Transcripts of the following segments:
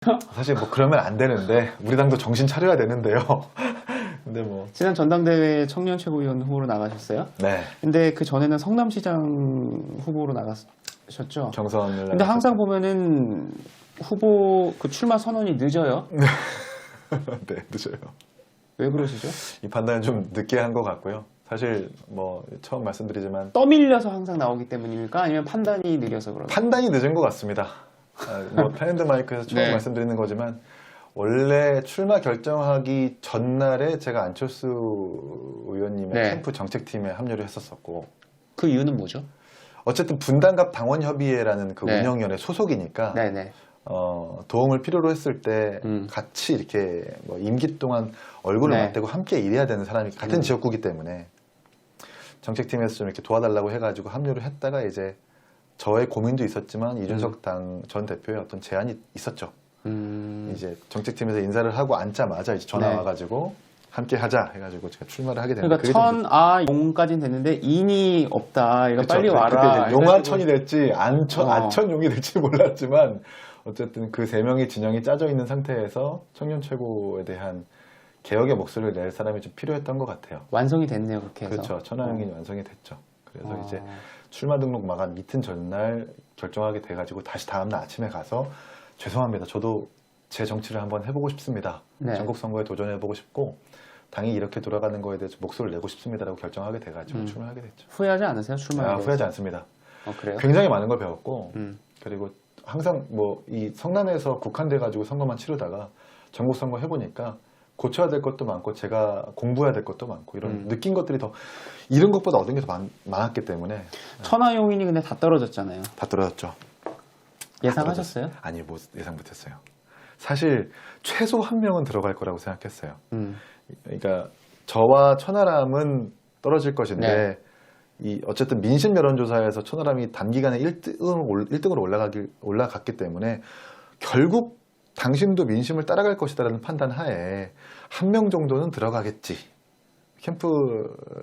사실 뭐 그러면 안 되는데 우리 당도 정신 차려야 되는데요. 근데 뭐 지난 전당대회 청년 최고위원 후보로 나가셨어요. 네. 근데 그 전에는 성남시장 후보로 나가셨죠. 경선을 근데 항상 보면은 후보 그 출마 선언이 늦어요. 네, 늦어요. 왜 그러시죠? 이 판단은 좀 늦게 한 것 같고요. 사실 뭐 처음 말씀드리지만 떠밀려서 항상 나오기 때문입니까? 아니면 판단이 느려서 그런가요? 판단이 늦은 것 같습니다. 아, 뭐 플랜드 마이크에서 처음 네. 말씀드리는 거지만 원래 출마 결정하기 전날에 제가 안철수 의원님의 네. 캠프 정책팀에 합류를 했었었고 그 이유는 뭐죠? 어쨌든 분당갑 당원협의회라는 그 네. 운영위원회 소속이니까 네네. 어, 도움을 필요로 했을 때 음. 같이 이렇게 뭐 임기 동안 얼굴을 네. 맞대고 함께 일해야 되는 사람이 같은 음. 지역구기 때문에 정책팀에서 좀 이렇게 도와달라고 해가지고 합류를 했다가 이제 저의 고민도 있었지만 이준석 당 전 대표의 어떤 제안이 있었죠. 음, 이제 정책팀에서 인사를 하고 앉자마자 이제 전화 네. 와가지고 함께 하자 해가지고 제가 출마를 하게 됐는데 그러니까 좀 천아 용까지는 됐는데 인이 없다. 이거. 빨리 와라. 용화천이 될지 안천, 어. 아천용이 될지 몰랐지만 어쨌든 그 세 명의 진영이 짜져 있는 상태에서 청년 최고에 대한 개혁의 목소리를 낼 사람이 좀 필요했던 것 같아요. 완성이 됐네요. 그렇게 해서. 그렇죠. 천하영이 완성이 됐죠. 그래서 어. 이제 출마 등록 마감 이틀 전날 결정하게 돼가지고 다시 다음날 아침에 가서 죄송합니다. 저도 제 정치를 한번 해보고 싶습니다. 네. 전국 선거에 도전해보고 싶고 당이 이렇게 돌아가는 거에 대해서 목소리를 내고 싶습니다라고 결정하게 돼가지고 음. 출마하게 됐죠. 후회하지 않으세요? 출마에 아? 후회하지 않습니다. 어, 그래요? 굉장히 많은 걸 배웠고 음. 그리고 항상 뭐 이 성남에서 국한돼 가지고 선거만 치르다가 전국 선거 해보니까 고쳐야 될 것도 많고 제가 공부해야 될 것도 많고 이런 음. 느낀 것들이 더 이런 것보다 얻은 게 더 많았기 때문에 천하 용인이 근데 다 떨어졌잖아요. 다 떨어졌죠. 예상하셨어요? 아니 뭐 예상 못했어요. 사실 최소 한 명은 들어갈 거라고 생각했어요. 음. 그러니까 저와 천하람은 떨어질 것인데 네. 이 어쨌든 민심 여론조사에서 천하람이 단기간에 1등으로, 1등으로 올라가기, 올라갔기 때문에 결국 당신도 민심을 따라갈 것이다라는 판단 하에 한 명 정도는 들어가겠지. 캠프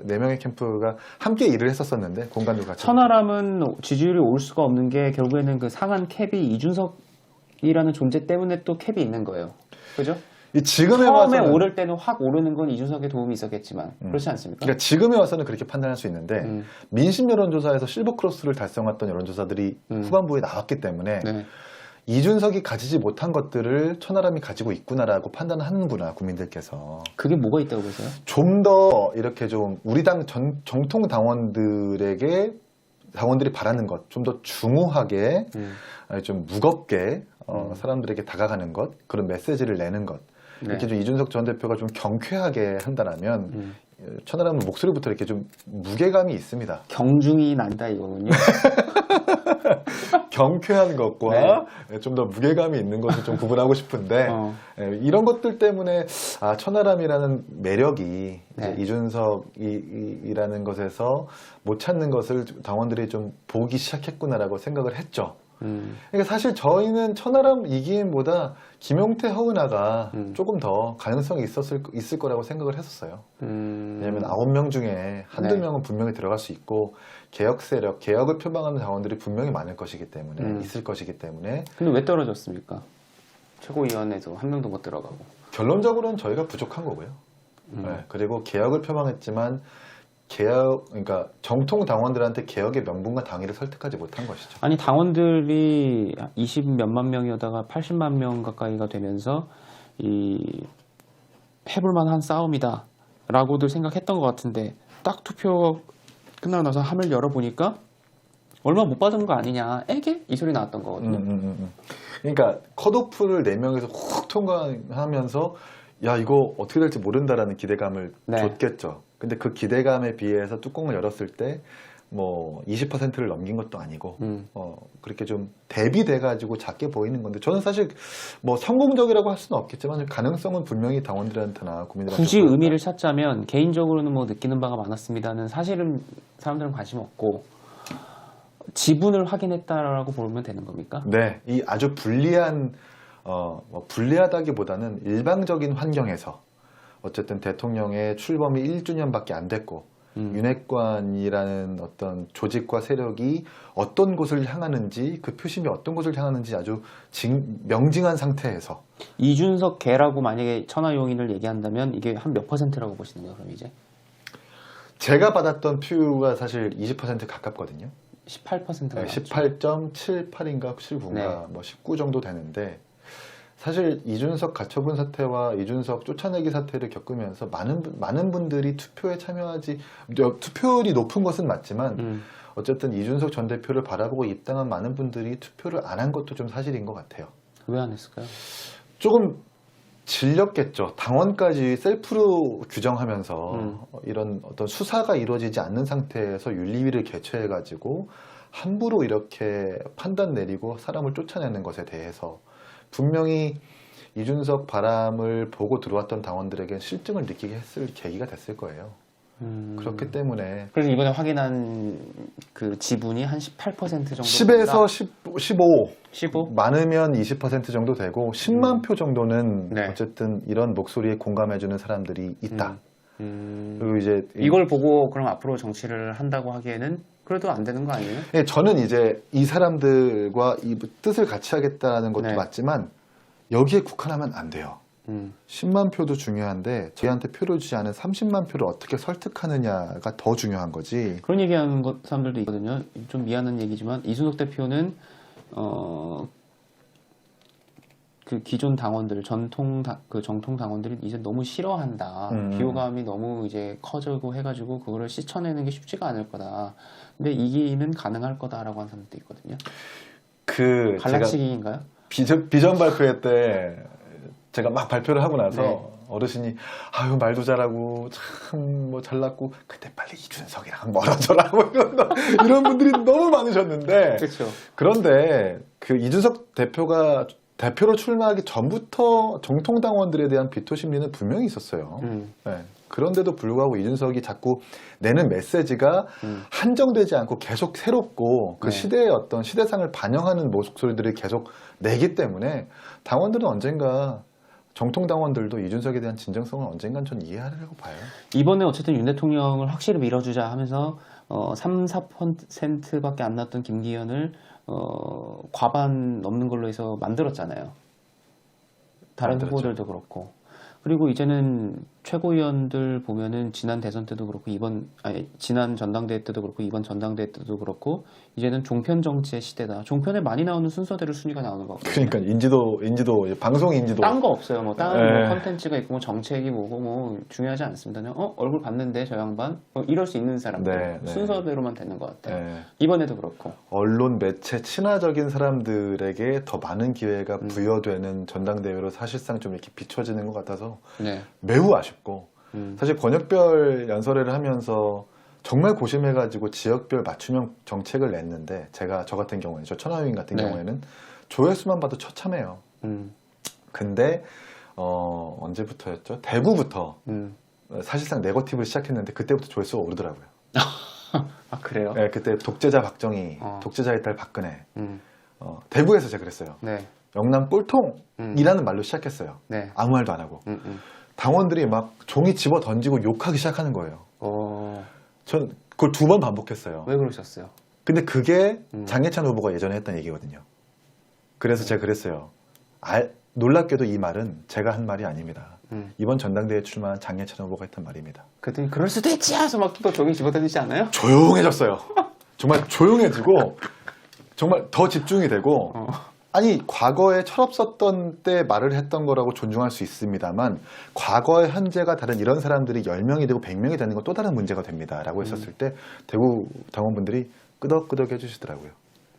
네 명의 캠프가 함께 일을 했었었는데 공간도 같이 천하람은 지지율이 올 수가 없는 게 결국에는 그 상한 캡이 이준석이라는 존재 때문에 또 캡이 있는 거예요. 그죠? 이 지금에 처음에 와서는 오를 때는 확 오르는 건 이준석의 도움이 있었겠지만 음. 그렇지 않습니까? 그러니까 지금에 와서는 그렇게 판단할 수 있는데 음. 민심 여론조사에서 실버 크로스를 달성했던 여론조사들이 음. 후반부에 나왔기 때문에 네. 이준석이 가지지 못한 것들을 천하람이 가지고 있구나라고 판단하는구나 국민들께서 그게 뭐가 있다고 보세요? 좀 더 이렇게 좀 우리 당 전, 정통 당원들에게 당원들이 바라는 것 좀 더 중후하게 음. 좀 무겁게 어, 음. 사람들에게 다가가는 것 그런 메시지를 내는 것 네. 이렇게 좀 이준석 전 대표가 좀 경쾌하게 한다라면 음. 천하람은 목소리부터 이렇게 좀 무게감이 있습니다. 경중이 난다 이거군요. 경쾌한 것과 좀더 무게감이 있는 것을 좀 구분하고 싶은데 네. 어. 예, 이런 것들 때문에 아, 천하람이라는 매력이 네. 이준석이라는 것에서 못 찾는 것을 당원들이 좀 보기 시작했구나라고 생각을 했죠. 음. 그러니까 사실 저희는 천하람 이기인보다 김용태 허은아가 음. 조금 더 가능성이 있었을 있을 거라고 생각을 했었어요. 음. 왜냐하면 아홉 명 중에 한두 네. 명은 분명히 들어갈 수 있고 개혁 세력, 개혁을 표방하는 당원들이 분명히 많을 것이기 때문에 음. 있을 것이기 때문에 근데 왜 떨어졌습니까? 최고위원회도 한 명도 못 들어가고. 결론적으로는 저희가 부족한 거고요. 음. 네, 그리고 개혁을 표방했지만 개혁, 그러니까 정통 당원들한테 개혁의 명분과 당위를 설득하지 못한 것이죠. 아니 당원들이 20 몇만 명이었다가 80만 명 가까이가 되면서 이 해볼 만한 싸움이다라고들 생각했던 것 같은데 딱 투표 끝나고 나서 함을 열어보니까 얼마 못 받은 거 아니냐 에게 이 소리 나왔던 음, 거거든요. 음, 음, 음. 그러니까 컷오프를 네 명에서 훅 통과하면서 야 이거 어떻게 될지 모른다라는 기대감을 네. 줬겠죠. 근데 그 기대감에 비해서 뚜껑을 열었을 때 뭐 20%를 넘긴 것도 아니고 음. 어, 그렇게 좀 대비돼 가지고 작게 보이는 건데 저는 사실 뭐 성공적이라고 할 수는 없겠지만 가능성은 분명히 당원들한테나 국민들한테 굳이. 의미를 찾자면 개인적으로는 뭐 느끼는 바가 많았습니다는 사실은 사람들은 관심 없고 지분을 확인했다라고 보면 되는 겁니까? 네, 이 아주 불리한 어, 뭐 불리하다기보다는 일방적인 환경에서 어쨌든 대통령의 출범이 1주년밖에 안 됐고 음. 윤핵관이라는 어떤 조직과 세력이 어떤 곳을 향하는지 그 표심이 어떤 곳을 향하는지 아주 징- 명징한 상태에서 이준석 개라고 만약에 천하용인을 얘기한다면 이게 한 몇 퍼센트라고 보시는 거예요, 그럼 이제? 제가 받았던 표가 사실 20% 가깝거든요. 18%가 네, 18.78인가 79인가 네. 뭐19 정도 되는데 사실 이준석 가처분 사태와 이준석 쫓아내기 사태를 겪으면서 많은 분- 많은 분들이 투표에 참여하지 여- 투표율이 높은 것은 맞지만 음. 어쨌든 이준석 전 대표를 바라보고 입당한 많은 분들이 투표를 안 한 것도 좀 사실인 것 같아요. 왜 안 했을까요? 조금 질렸겠죠. 당원까지 셀프로 규정하면서 음. 어, 이런 어떤 수사가 이루어지지 않는 상태에서 윤리위를 개최해가지고 함부로 이렇게 판단 내리고 사람을 쫓아내는 것에 대해서 분명히 이준석 바람을 보고 들어왔던 당원들에게 실증을 느끼게 했을 계기가 됐을 거예요. 음. 그렇기 때문에 그래서 이번에 확인한 그 지분이 한 18% 정도. 10에서 10, 15 15? 많으면 20% 정도 되고 10만 표 정도는 네. 어쨌든 이런 목소리에 공감해주는 사람들이 있다. 음. 그리고 이제 이걸 보고 그럼 앞으로 정치를 한다고 하기에는 그래도 안 되는 거 아니에요? 예, 저는 이제 이 사람들과 이 뜻을 같이 하겠다는 것도 네. 맞지만 여기에 국한하면 안 돼요. 음. 10만 표도 중요한데 저희한테 표를 주지 않은 30만 표를 어떻게 설득하느냐가 더 중요한 거지. 그런 얘기하는 것- 사람들도 있거든요. 좀 미안한 얘기지만 이준석 대표는 어, 그 기존 당원들 전통 다- 그 정통 당원들이 이제 너무 싫어한다. 음. 비호감이 너무 이제 커지고 해가지고 그거를 씻어내는 게 쉽지가 않을 거다. 근데 이기는 가능할 거다라고 하는 사람도 있거든요. 그 갈라치기인가요? 비전, 비전 발표회 때 제가 막 발표를 하고 나서 네. 어르신이 아유 말도 잘하고 참 뭐 잘났고 그때 빨리 이준석이랑 멀어져라고 이런, 분들이 너무 많으셨는데 그렇죠. 그런데 그 이준석 대표가 대표로 출마하기 전부터 정통 당원들에 대한 비토 심리는 분명히 있었어요. 음, 네. 그런데도 불구하고 이준석이 자꾸 내는 메시지가 음. 한정되지 않고 계속 새롭고 그 네. 시대의 어떤 시대상을 반영하는 목소리들을 계속 내기 때문에 당원들은 언젠가 정통 당원들도 이준석에 대한 진정성을 언젠간 전 이해하려고 봐요. 이번에 어쨌든 윤 대통령을 확실히 밀어주자 하면서 어, 3, 4%밖에 안 났던 김기현을 어, 과반 넘는 걸로 해서 만들었잖아요. 다른 만들었죠. 후보들도 그렇고. 그리고 이제는 최고위원들 보면은 지난 대선 때도 그렇고 이번 아니 지난 전당대회 때도 그렇고 이번 전당대회 때도 그렇고 이제는 종편 정치의 시대다. 종편에 많이 나오는 순서대로 순위가 나오는 거 같거든요. 그러니까 인지도 인지도 방송 인지도 딴 거 없어요. 뭐 다른 네. 뭐 컨텐츠가 있고 뭐 정책이 뭐고 뭐 중요하지 않습니다. 그냥 어 얼굴 봤는데 저 양반 뭐 이럴 수 있는 사람들 네, 네. 순서대로만 되는 것 같아요. 예, 이번에도 그렇고. 언론 매체 친화적인 사람들에게 더 많은 기회가 음. 부여되는 전당대회로 사실상 좀 이렇게 비춰지는 것 같아서 네. 매우 아쉽 고 음. 사실 권역별 연설회를 하면서 정말 고심해가지고 지역별 맞춤형 정책을 냈는데 제가 저 같은 경우에 저 천하위인 같은 네. 경우에는 조회수만 봐도 처참해요. 음. 근데 어, 언제부터였죠? 대구부터 음. 사실상 네거티브를 시작했는데 그때부터 조회수가 오르더라고요. 아 그래요? 네, 그때 독재자 박정희, 어. 독재자의 딸 박근혜 음. 어, 대구에서 제가 그랬어요. 네. 영남 꼴통이라는 음. 말로 시작했어요. 네. 아무 말도 안 하고 음, 음. 당원들이 막 종이 집어 던지고 욕하기 시작하는 거예요. 어. 전 그걸 두 번 반복했어요. 왜 그러셨어요? 근데 그게 음. 장해찬 후보가 예전에 했던 얘기거든요. 그래서 제가 그랬어요. 알- 놀랍게도 이 말은 제가 한 말이 아닙니다. 음. 이번 전당대회에 출마한 장해찬 후보가 했던 말입니다. 그랬더니 그럴 수도 있지 해서 막 또 종이 집어던지지 않아요? 조용해졌어요. 정말 조용해지고 정말 더 집중이 되고 어. 아니 과거에 철없었던 때 말을 했던 거라고 존중할 수 있습니다만 과거의 현재가 다른 이런 사람들이 10명이 되고 100명이 되는 건 또 다른 문제가 됩니다. 라고 했었을 때 대구 당원분들이 끄덕끄덕 해주시더라고요.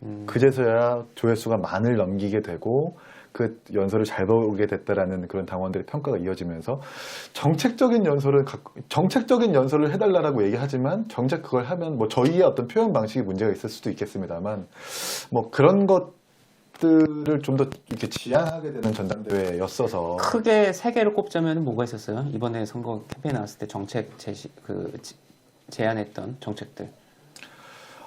음. 그제서야 조회수가 만을 넘기게 되고 그 연설을 잘 보게 됐다라는 그런 당원들의 평가가 이어지면서 정책적인 연설을 정책적인 연설을 해달라고 얘기하지만 정작 그걸 하면 뭐 저희의 어떤 표현 방식이 문제가 있을 수도 있겠습니다만 뭐 그런 것 들을 좀 더 이렇게 지향하게 되는 전당대회였어서 크게 세 개를 꼽자면 뭐가 있었어요? 이번에 선거 캠페인 나왔을 때 정책 제시 그 지- 제안했던 정책들.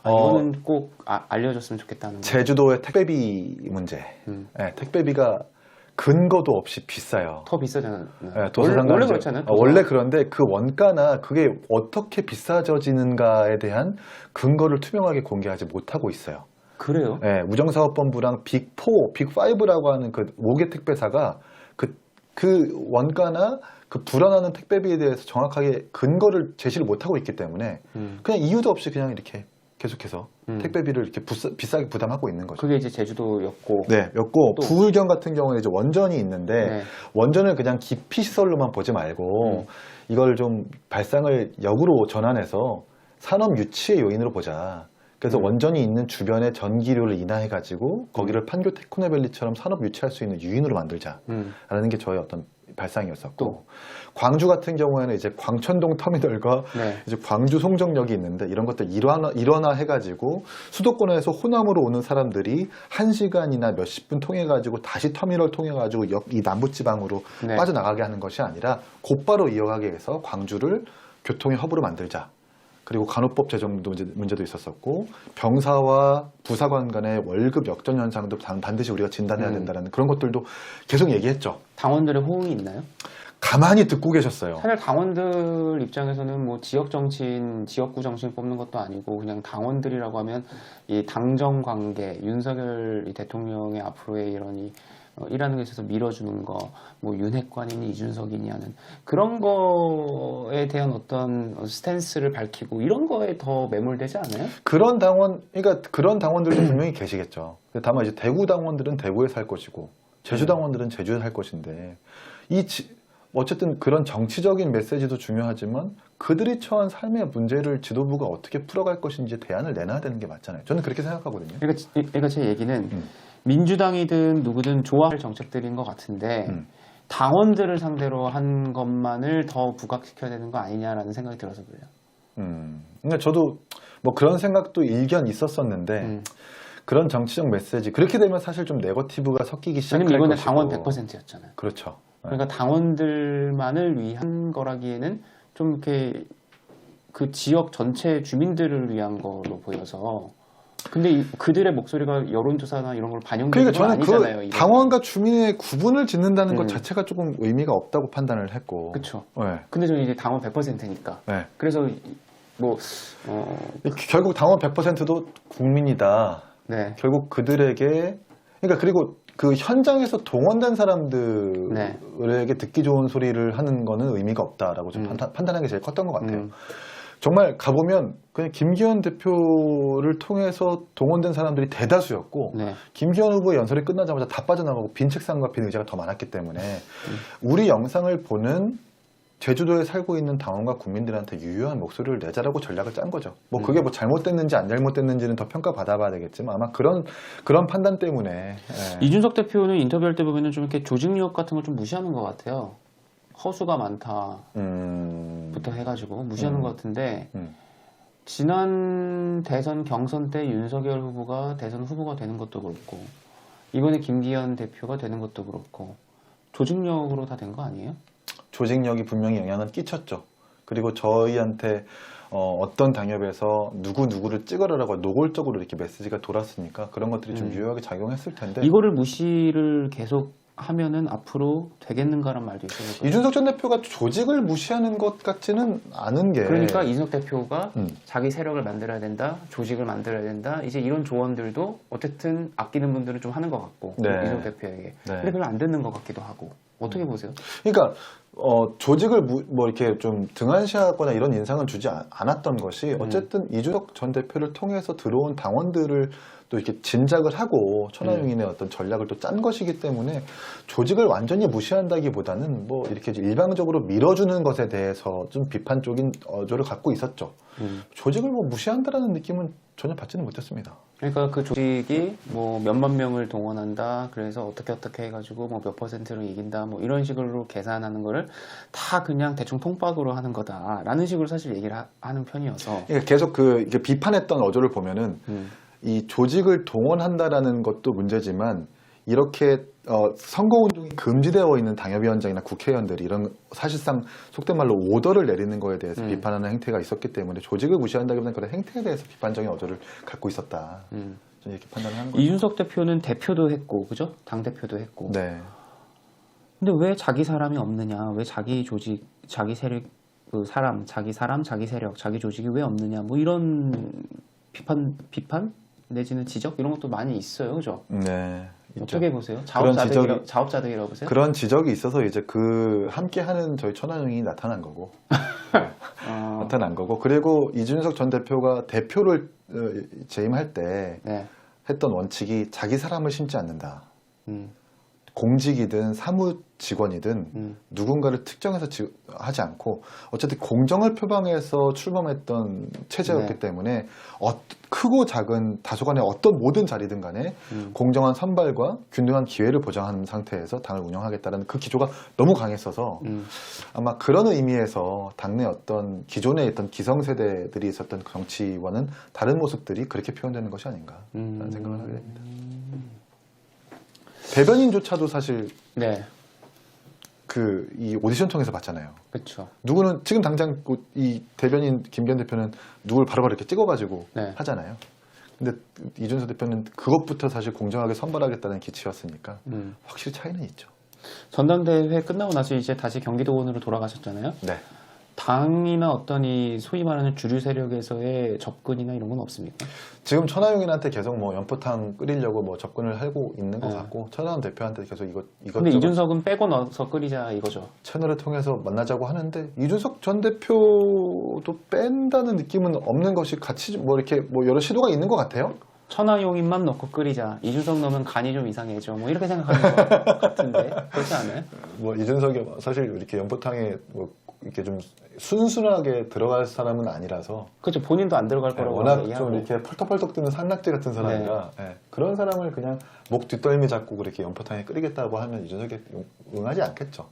아, 어. 이거는 꼭 아- 알려줬으면 좋겠다는 거. 제주도의 택배비 문제 음. 네, 택배비가 근거도 없이 비싸요. 더 비싸잖아요. 예, 도서상 원래, 원래 그렇잖아요. 어, 원래 그런데 그 원가나 그게 어떻게 비싸져지는가에 대한 근거를 투명하게 공개하지 못하고 있어요. 그래요. 예, 우정사업본부랑 빅4, 빅5라고 하는 그 5개 택배사가 그, 그 원가나 그 불어나는 택배비에 대해서 정확하게 근거를 제시를 못하고 있기 때문에 음. 그냥 이유도 없이 그냥 이렇게 계속해서 음. 택배비를 이렇게 부싸- 비싸게 부담하고 있는 거죠. 그게 이제 제주도였고. 네, 였고 또- 부울경 같은 경우는 이제 원전이 있는데 네. 원전을 그냥 기피 시설로만 보지 말고 음. 이걸 좀 발상을 역으로 전환해서 산업 유치의 요인으로 보자. 그래서 음. 원전이 있는 주변에 전기료를 인하해 가지고 거기를 판교 테크노밸리처럼 산업 유치할 수 있는 유인으로 만들자라는 음. 게 저의 어떤 발상이었었고 또? 광주 같은 경우에는 이제 광천동 터미널과 네. 이제 광주 송정역이 있는데 이런 것들 일원화, 일원화 해가지고 수도권에서 호남으로 오는 사람들이 한 시간이나 몇십 분 통해 가지고 다시 터미널 통해 가지고 이 남부지방으로 네. 빠져나가게 하는 것이 아니라 곧바로 이어가게 해서 광주를 교통의 허브로 만들자. 그리고 간호법 제정도 문제- 문제 도 있었었고 병사와 부사관 간의 월급 역전 현상도 단- 반드시 우리가 진단해야 음. 된다는 그런 것들도 계속 얘기했죠. 당원들의 호응이 있나요? 가만히 듣고 계셨어요. 사실 당원들 입장에서는 뭐 지역 정치인, 지역구 정치인 뽑는 것도 아니고 그냥 당원들이라고 하면 이 당정 관계, 윤석열 이 대통령의 앞으로의 이런 이 어, 일하는 데 있어서 밀어주는 거, 뭐 윤핵관이니 이준석이니 하는 그런 거에 대한 어떤 스탠스를 밝히고 이런 거에 더 매몰되지 않아요? 그런 당원, 그러니까 그런 당원들도 분명히 계시겠죠. 다만 이제 대구 당원들은 대구에 살 것이고 제주 당원들은 제주에 살 것인데 이 지- 어쨌든 그런 정치적인 메시지도 중요하지만 그들이 처한 삶의 문제를 지도부가 어떻게 풀어갈 것인지 대안을 내놔야 되는 게 맞잖아요. 저는 그렇게 생각하거든요. 그러니까, 지- 그러니까 제 얘기는 음. 민주당이든 누구든 좋아할 정책들인 것 같은데 음. 당원들을 상대로 한 것만을 더 부각시켜야 되는 거 아니냐라는 생각이 들어서 그래요. 음. 근데 저도 뭐 그런 생각도 일견 있었었는데 음. 그런 정치적 메시지 그렇게 되면 사실 좀 네거티브가 섞이기 시작할 왜냐면 이번에 것이고. 당원 100%였잖아요. 그렇죠. 네. 그러니까 당원들만을 위한 거라기에는 좀 이렇게 그 지역 전체 주민들을 위한 거로 보여서 근데 이- 그들의 목소리가 여론조사나 이런 걸 반영되는 그러니까 건 저는 아니잖아요. 그. 당원과 주민의 구분을 짓는다는 것 음. 자체가 조금 의미가 없다고 판단을 했고. 그쵸. 네. 근데 저는 이제 당원 100%니까. 네. 그래서 뭐 어, 결국 당원 100%도 국민이다. 네. 결국 그들에게 그러니까 그리고 그 현장에서 동원된 사람들에게 듣기 좋은 소리를 하는 거는 의미가 없다라고 좀 네. 음. 판단, 판단하는 게 제일 컸던 것 같아요. 음. 정말 가보면 그냥 김기현 대표를 통해서 동원된 사람들이 대다수였고 네. 김기현 후보의 연설이 끝나자마자 다 빠져나가고 빈 책상과 빈 의자가 더 많았기 때문에 음. 우리 영상을 보는 제주도에 살고 있는 당원과 국민들한테 유효한 목소리를 내자라고 전략을 짠 거죠. 뭐 음. 그게 뭐 잘못됐는지 안 잘못됐는지는 더 평가 받아봐야 되겠지만 아마 그런 그런 판단 때문에 예. 이준석 대표는 인터뷰할 때 보면은 좀 이렇게 조직력 같은 걸 좀 무시하는 것 같아요. 허수가 많다부터 음, 해가지고 무시하는 음. 것 같은데 음. 지난 대선 경선 때 윤석열 후보가 대선 후보가 되는 것도 그렇고 이번에 김기현 대표가 되는 것도 그렇고 조직력으로 다 된 거 아니에요? 조직력이 분명히 영향은 끼쳤죠. 그리고 저희한테 어, 떤 당협에서 누구 누구를 찍어라라고 노골적으로 이렇게 메시지가 돌았으니까 그런 것들이 좀 음. 유효하게 작용했을 텐데 이거를 무시를 계속 하면은 앞으로 되겠는가란 말도 있어요. 이준석 전 대표가 조직을 무시하는 것 같지는 않은 게 그러니까 이준석 대표가 음. 자기 세력을 만들어야 된다, 조직을 만들어야 된다. 이제 이런 조언들도 어쨌든 아끼는 분들은 좀 하는 것 같고 네. 이준석 대표에게. 네. 근데 별로 안 듣는 것 같기도 하고. 어떻게 보세요? 그러니까 어, 조직을 무- 뭐 이렇게 좀 등한시하거나 이런 인상을 주지 않- 않았던 것이 음. 어쨌든 이준석 전 대표를 통해서 들어온 당원들을 또 이렇게 진작을 하고 천하용인의 음. 어떤 전략을 또 짠 것이기 때문에 조직을 완전히 무시한다기보다는 뭐 이렇게 일방적으로 밀어주는 것에 대해서 좀 비판적인 어조를 갖고 있었죠. 음. 조직을 뭐 무시한다라는 느낌은 전혀 받지는 못했습니다. 그러니까 그 조직이 뭐 몇만 명을 동원한다. 그래서 어떻게 어떻게 해가지고 뭐 몇 퍼센트로 이긴다. 뭐 이런 식으로 계산하는 거를 다 그냥 대충 통박으로 하는 거다라는 식으로 사실 얘기를 하, 는 편이어서. 그러니까 계속 그 비판했던 어조를 보면은 음. 이 조직을 동원한다라는 것도 문제지만 이렇게 어, 선거운동이 금지되어 있는 당협위원장이나 국회의원들이 이런 사실상 속된 말로 오더를 내리는 거에 대해서 음. 비판하는 행태가 있었기 때문에 조직을 무시한다기보다는 그런 행태에 대해서 비판적인 어조를 갖고 있었다. 음. 이렇게 판단을 하는 거죠. 이준석 대표는 대표도 했고, 그죠? 당 대표도 했고. 네. 근데 왜 자기 사람이 없느냐? 왜 자기 조직, 자기 세력, 그 사람, 자기 사람, 자기 세력, 자기 조직이 왜 없느냐? 뭐 이런 비판, 비판 내지는 지적 이런 것도 많이 있어요, 그죠? 네. 어떻게 보세요? 그런 자업자득이라, 지적이- 자업자득이라고 보세요? 그런 지적이 있어서 이제 그 함께하는 저희 천안용이 나타난 거고. 어, 나타난 거고. 그리고 이준석 전 대표가 대표를 어, 재임할 때 네, 했던 원칙이 자기 사람을 심지 않는다. 음, 공직이든 사무 직원이든 음, 누군가를 특정해서 지- 하지 않고 어쨌든 공정을 표방해서 출범했던 체제였기 네. 때문에 어- 크고 작은 다소간에 어떤 모든 자리든 간에 음. 공정한 선발과 균등한 기회를 보장하는 상태에서 당을 운영하겠다는 그 기조가 너무 강했어서 음. 아마 그런 의미에서 당내 어떤 기존에 있던 기성세대들이 있었던 정치와는 다른 모습들이 그렇게 표현되는 것이 아닌가 라는 음. 생각을 하게 됩니다. 대변인조차도 사실 네, 그 이 오디션 통해서 봤잖아요. 그렇죠. 누구는 지금 당장 그이 대변인 김기현 대표는 누굴 바로바로 이렇게 찍어가지고 네. 하잖아요. 근데 이준석 대표는 그것부터 사실 공정하게 선발하겠다는 기치였으니까 음. 확실히 차이는 있죠. 전당대회 끝나고 나서 이제 다시 경기도원으로 돌아가셨잖아요. 네. 당이나 어떤 이 소위 말하는 주류 세력에서의 접근이나 이런 건 없습니까? 지금 천하용인한테 계속 뭐 연포탕 끓이려고 뭐 접근을 하고 있는 것 네. 같고 천하용 대표한테 계속 이것 이것 근데 이준석은 빼고 넣어서 끓이자 이거죠. 채널을 통해서 만나자고 하는데 이준석 전 대표도 뺀다는 느낌은 없는 것이 같이 뭐 이렇게 뭐 여러 시도가 있는 것 같아요. 천하용인만 넣고 끓이자. 이준석 넣으면 간이 좀 이상해져. 뭐 이렇게 생각하는 것 같은데 그렇지 않아요? 뭐 이준석이 사실 이렇게 연포탕에 뭐 이렇게 좀 순순하게 들어갈 사람은 아니라서 그렇죠. 본인도 안 들어갈 거라고 네, 워낙 얘기하고. 좀 이렇게 펄떡펄떡 뜨는 산낙지 같은 사람이라 예, 그런 사람을 그냥 목 뒷덜미 잡고 그렇게 연포탕에 끓이겠다고 하면 이준석이 응- 응하지 않겠죠.